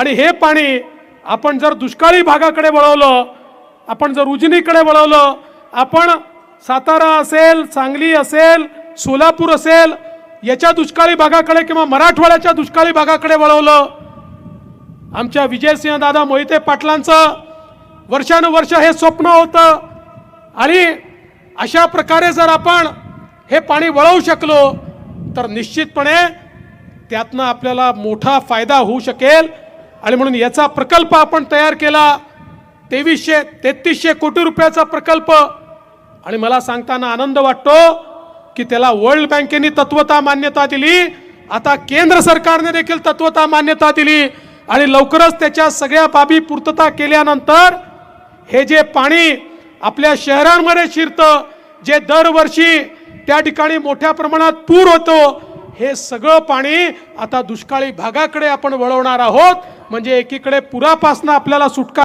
आणि हे पाणी आपण जर दुष्काळी भागाकडे वळवलं आपण जर उजनीकडे वळवलं आपण सातारा असेल सांगली असेल सोलापूर असेल याच्या दुष्काळी भागाकडे किंवा मराठवाड्याच्या दुष्काळी भागाकडे वळवलं आमच्या विजयसिंह दादा मोहिते पाटलांचं वर्षानुवर्ष हे स्वप्न होतं. आणि अशा प्रकारे जर आपण हे पाणी वळवू शकलो तर निश्चितपणे त्यातनं आपल्याला मोठा फायदा होऊ शकेल. आणि म्हणून याचा प्रकल्प आपण तयार केला. तेवीसशे तेहतीसशे कोटी रुपयाचा प्रकल्प. आणि मला सांगताना आनंद वाटतो की त्याला वर्ल्ड बँकेने तत्वता मान्यता दिली. आता केंद्र सरकारने देखील तत्वता मान्यता दिली. आणि लवकरच त्याच्या सगळ्या बाबी पूर्तता केल्यानंतर हे जे पाणी आपल्या शहरांमध्ये शिरतं जे दरवर्षी त्या ठिकाणी मोठ्या प्रमाणात पूर होतो हे सगळं पाणी आता दुष्काळी भागाकडे आपण वळवणार आहोत. म्हणजे एकीकडे पुरापासनं आपल्याला सुटका